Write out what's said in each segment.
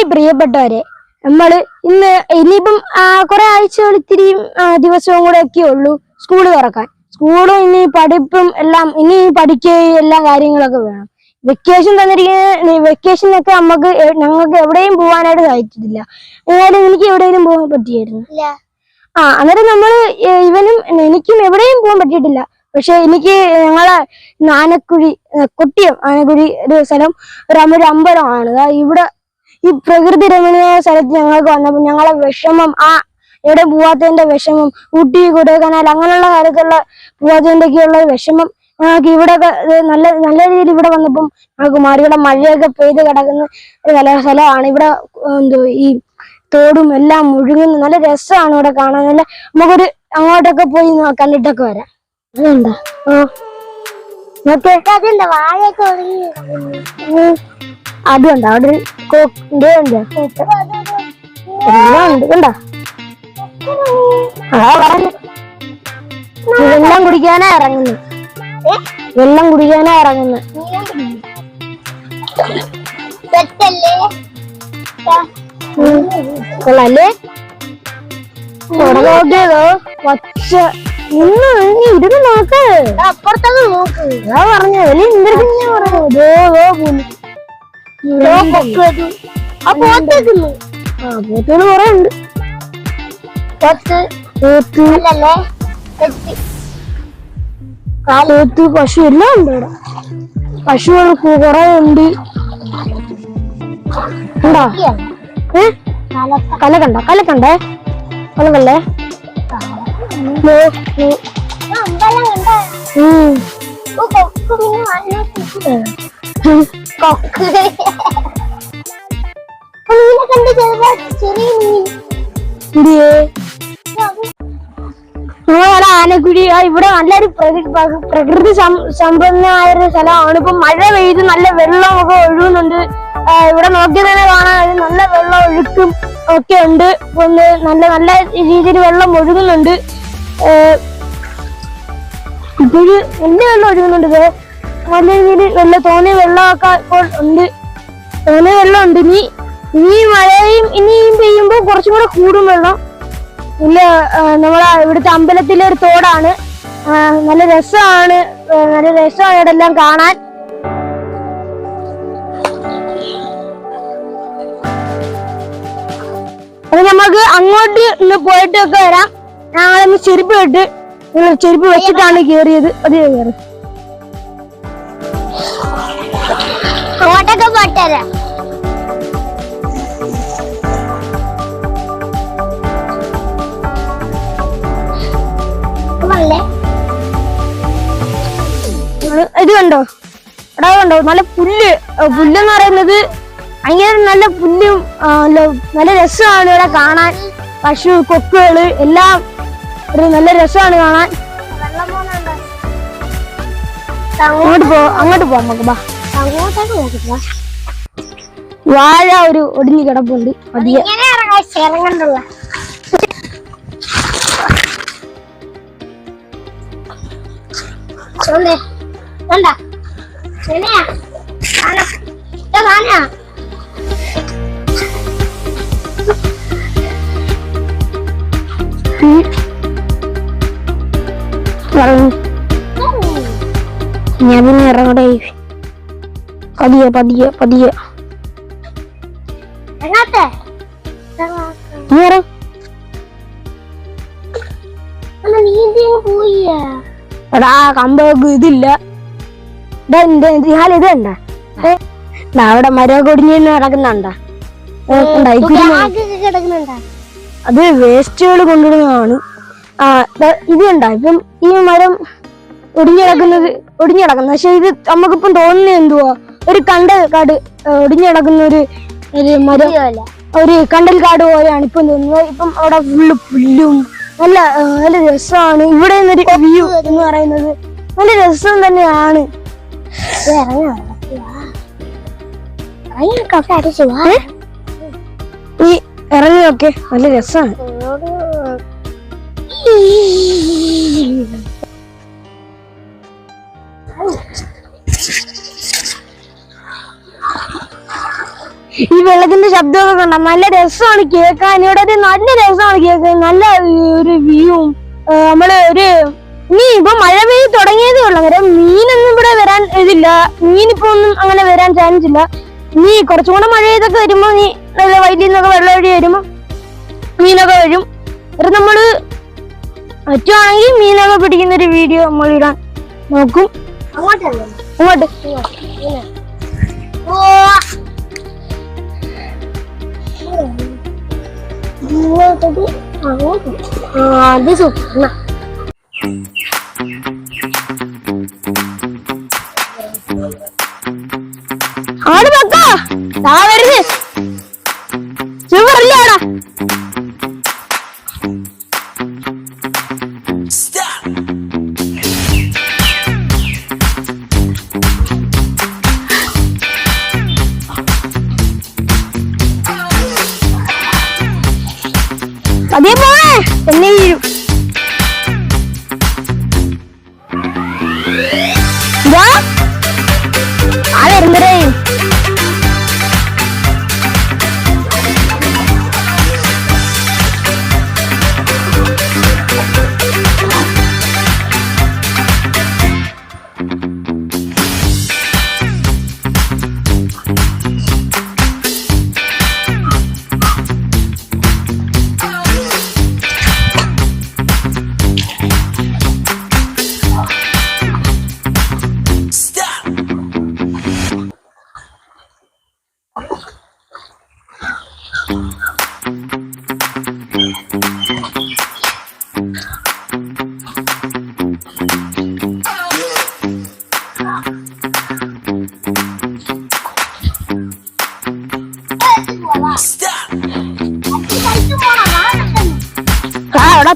Hi പ്രിയപ്പെട്ടവരെ നമ്മൾ ഇന്ന് ഇനിയിപ്പം കുറെ ആഴ്ചകൾ ഇത്തിരി ദിവസവും കൂടെ ഒക്കെ ഉള്ളൂ സ്കൂൾ തുറക്കാൻ. സ്കൂളും ഇനി പഠിപ്പും എല്ലാം ഇനി പഠിക്കുകയും എല്ലാ കാര്യങ്ങളൊക്കെ വേണം. വെക്കേഷൻ തന്നിരിക്കുന്ന വെക്കേഷനൊക്കെ നമുക്ക് ഞങ്ങൾക്ക് എവിടെയും പോകാനായിട്ട് സാധിച്ചിട്ടില്ല. എന്നാലും എനിക്ക് എവിടെയും പോകാൻ പറ്റിയായിരുന്നു. ആ അന്നേരം നമ്മൾ ഇവനും എനിക്കും എവിടെയും പോകാൻ പറ്റിയിട്ടില്ല. പക്ഷെ എനിക്ക് ഞങ്ങളെ ആനക്കുഴി ഏ, കൊട്ടിയം ആനക്കുഴി ഒരു സ്ഥലം ഒരു അമ്പ- ഒരു അമ്പലമാണ്. ഇവിടെ ഈ പ്രകൃതി രമണീയ സ്ഥലത്ത് ഞങ്ങൾക്ക് വന്നപ്പോൾ ഞങ്ങളെ വിഷമം ആ എവിടെ പോവാത്തതിന്റെ വിഷമം ഊട്ടി കൊടൈക്കനാൽ അങ്ങനെയുള്ള കാര്യത്തിലുള്ള പോവാത്തതിന്റെ ഒക്കെയുള്ള വിഷമം ഞങ്ങൾക്ക് ഇവിടെ നല്ല നല്ല രീതിയിൽ ഇവിടെ വന്നപ്പം ഞങ്ങൾക്ക് മാറിയുടെ മഴയൊക്കെ പെയ്ത് കിടക്കുന്ന ഒരു നല്ല സ്ഥലമാണ്. ഇവിടെ എന്തോ ഈ തോടും എല്ലാം മുഴുകുന്ന. നല്ല രസമാണ് ഇവിടെ കാണാൻ. നല്ല നമുക്കൊരു അങ്ങോട്ടൊക്കെ പോയി കണ്ടിട്ടൊക്കെ വരാം. അതുണ്ടോ ആ. അതുണ്ട് അവിടെ ഒരു കോ- ഇതേ ഉണ്ട് കൂട്ട്. കണ്ടോ വെള്ളം കുടിക്കാനാ ഇറങ്ങുന്നു വെള്ളം കുടിക്കാനാ ഇറങ്ങുന്നു കൊള്ളാല്ലേ നോക്കിയതോ പച്ച ഇന്ന് നീ ഇരുന്ന് നോക്ക് അപ്പുറത്തൊക്കെ നോക്ക് ഞാൻ പറഞ്ഞു വലിയ ഇന്ദിരക്കുഞ്ഞാ പറഞ്ഞു ഓ ദോ പുലി പോത്തുകൾ കുറെ ഉണ്ട്. പോത്ത് പശു എല്ലാം ഉണ്ട് ഇവിടെ പശുകൾ കുറെ ഉണ്ട്. ഉണ്ടോ? കലക്കണ്ട കലക്കണ്ടേ? കലക്കല്ലേ ഉം. കൊക്ക് മീനെ കണ്ട് ചെറിയ മീൻ ആനക്കുഴി ഇവിടെ നല്ലൊരു പ്രകൃതി സമ്പന്നമായ ഒരു സ്ഥലമാണ്. ഇപ്പൊ മഴ പെയ്ത് നല്ല വെള്ളമൊക്കെ ഒഴുകുന്നുണ്ട്. ആ, ഇവിടെ നോക്കി തന്നെ കാണാൻ നല്ല വെള്ളം ഒഴുക്കും ഒക്കെ ഉണ്ട്. നല്ല നല്ല രീതിയിൽ വെള്ളം ഒഴുകുന്നുണ്ട്. ഇപ്പോഴും എന്റെ വെള്ളം ഒഴുകുന്നുണ്ട്. നല്ല രീതിയിൽ വെള്ളം തോന്നിയ വെള്ളമൊക്കെ ഇപ്പോൾ ഉണ്ട്. തോനെ വെള്ളം ഉണ്ട് ഇനി ഇനി മഴയും ഇനിയും പെയ്യുമ്പോൾ കുറച്ചും കൂടെ കൂടും വെള്ളം. ഇല്ല നമ്മളെ ഇവിടുത്തെ അമ്പലത്തിലെ ഒരു തോടാണ്. നല്ല രസമാണ്. നല്ല രസമാണ് ഇവിടെ എല്ലാം കാണാൻ. അപ്പൊ നമുക്ക് അങ്ങോട്ട് ഇന്ന് പോയിട്ടൊക്കെ വരാം. ഞങ്ങളൊന്ന് ചെരുപ്പ് ഇട്ട്. ചെരുപ്പ് വെച്ചിട്ടാണ് കേറിയത്. അത് കയറി അങ്ങോട്ടൊക്കെ പോട്ടരാ. ഇത് കണ്ടോ? എടാ കണ്ടോ? നല്ല പുല്ല്. പുല്ലെന്ന് പറയുന്നത് ഭയങ്കര നല്ല പുല്ലും നല്ല- രസമാണ് ഇവിടെ കാണാൻ. പശു കൊക്കുകൾ എല്ലാം ഒരു നല്ല രസമാണ് കാണാൻ. അങ്ങോട്ട് പോ അങ്ങോട്ട് പോവാം നമുക്ക് ബാ അങ്ങോട്ടൊക്കെ നോക്കിട്ടോ വാഴ ഒരു ഒടിഞ്ഞു കിടപ്പുണ്ട്. ഇറങ്ങണ്ടുള്ള. ഞാൻ പിന്നെ ഇറങ്ങടേ പതിയെ പതിയെ പതിയെ എടാ കമ്പൊക്കെ ഇതില്ല ഇത് കണ്ട? അവിടെ മരമൊക്കെ ഒടിഞ്ഞു കിടക്കുന്നുണ്ടാ? അത് വേസ്റ്റുകൾ കൊണ്ടിടുന്നതാണ് ആ ഇത് കണ്ട? ഇപ്പം ഈ മരം ഒടിഞ്ഞു കിടക്കുന്നത് ഒടിഞ്ഞു കിടക്കുന്നത്. പക്ഷെ ഇത് നമുക്കിപ്പം തോന്നുന്നത് എന്തുവാ? ഒരു കണ്ടൽ കാട് ഒടിഞ്ഞു കിടക്കുന്ന ഒരു ഒരു മരം. ഒരു കണ്ടൽ കാട് പോലെയാണ് ഇപ്പം തോന്നുന്നത്. ഇപ്പം അവിടെ ഫുള്ള് പുല്ലും നല്ല നല്ല രസമാണ്. ഇവിടെ നിന്നൊരു വ്യൂ എന്ന് പറയുന്നത് നല്ല രസം തന്നെയാണ്. ഈ ഇറങ്ങി. നോക്കെ നല്ല രസമാണ്. വെള്ളത്തിന്റെ ശബ്ദമൊക്കെ കണ്ട നല്ല രസമാണ് കേൾക്കാൻ. ഇവിടെ നല്ല രസമാണ് കേൾക്കാൻ. നല്ല ഒരു വ്യൂവും നമ്മൾ ഒരു നീ ഇപ്പൊ മഴ പെയ്ത് തുടങ്ങിയതേ ഉള്ളു. അന്നേരം മീനൊന്നും ഇവിടെ വരാൻ ഇതില്ല. മീനിപ്പോ ഒന്നും അങ്ങനെ വരാൻ ചാൻസ് ഇല്ല. നീ കുറച്ചും കൂടെ മഴ പെയ്തൊക്കെ വരുമ്പോ നീ നല്ല വൈദ്യുതി നിന്നൊക്കെ വെള്ളം ഒഴി വരുമ്പോ മീനൊക്കെ വരും. എന്നിട്ട് നമ്മൾ പറ്റുവാണെങ്കിൽ മീനൊക്കെ പിടിക്കുന്ന ഒരു വീഡിയോ നമ്മൾ ഇടാൻ നോക്കും. അങ്ങോട്ട്. അങ്ങോട്ട് ഓ അങ്ങോട്ട് ആ അത് സൂപ്പർ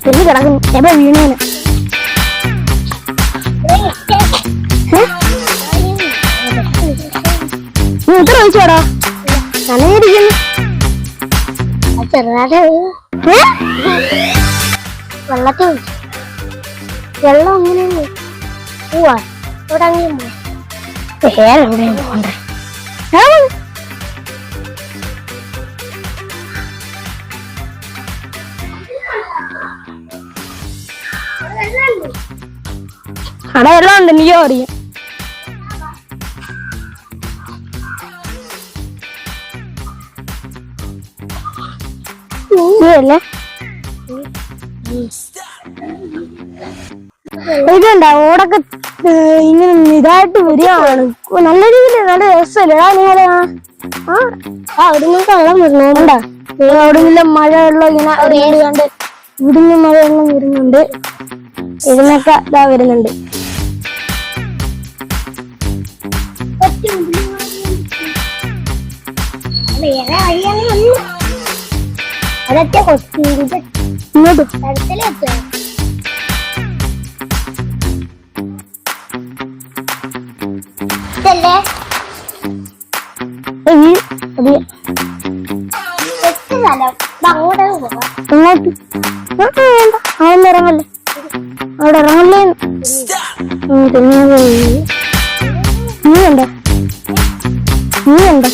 അവിടെ കിടക്കുന്നു. എവിടെ വീണേന് നീ ഉത്തരം ചോദിച്ചോടാ. നനഞ്ഞിരിക്കുന്നു ചെറുതായിട്ട്? വെള്ളത്തിൽ ഒഴിച്ചു. വെള്ളം അങ്ങനെ പോവാ. എവിടെ അങ്ങനെ വേറെ എവിടെയും പോണ്ടേ അവിടെ വെള്ളം ഉണ്ട് അറിയാം അല്ലേ ഇതുണ്ട? ഓടൊക്കെ ഇങ്ങനെ ഇതായിട്ട് വരികയാണ്. നല്ല രീതിയിൽ നല്ല രസമല്ലേ? നിങ്ങളെ ആ. അവിടെ നിന്ന് വെള്ളം വരുന്നുണ്ടാ. അവിടെ നിന്ന് മഴ വെള്ളം ഇങ്ങനെ വരുന്നത് കണ്ട് ഇവിടുന്ന് മഴ വെള്ളം വരുന്നുണ്ട്. ഇതിനൊക്കെ ഇതാ വരുന്നുണ്ട്. വേറെ വഴിയാണ് അതൊക്കെ കൊച്ചു ഇങ്ങോട്ട്. തരത്തിലെത്തുക ഇതല്ലേ? ഈ അതെ തെറ്റ് സ്ഥലം ഇത് അങ്ങോട്ട് പോവാം അങ്ങോട്ട്. ആ, ആ, വേണ്ട. അതൊന്നും ഇറങ്ങല്ലേ. അവിടെ ഇറങ്ങല്ലേ. നീ ഉണ്ടോ നീ ഉണ്ടോ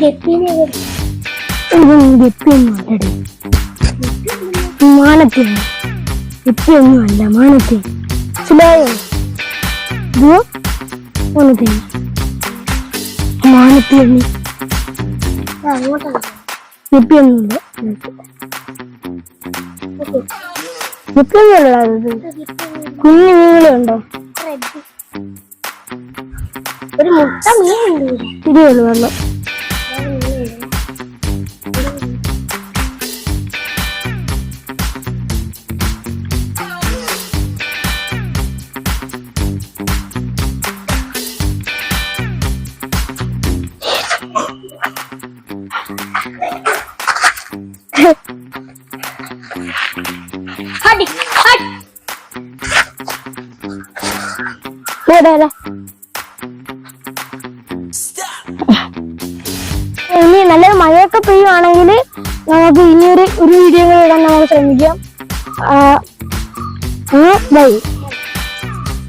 ഗപ്പിനെ ഇതൊന്നും ഗപ്പിയൊന്നും അല്ലടി മാനത്തെ ഗപ്പിയൊന്നും അല്ല കുഞ്ഞു മീനുകളുണ്ടോ ഒരു മുട്ട മീനുണ്ട് ഇടിയുള്ളു വെള്ളം Hadi, hadi. Đây đây đây. പെയ്യുവാണെങ്കിൽ നമുക്ക് ഇനിയൊരു ഒരു വീഡിയോ ഇടാൻ നമുക്ക് ശ്രമിക്കാം. ബൈ.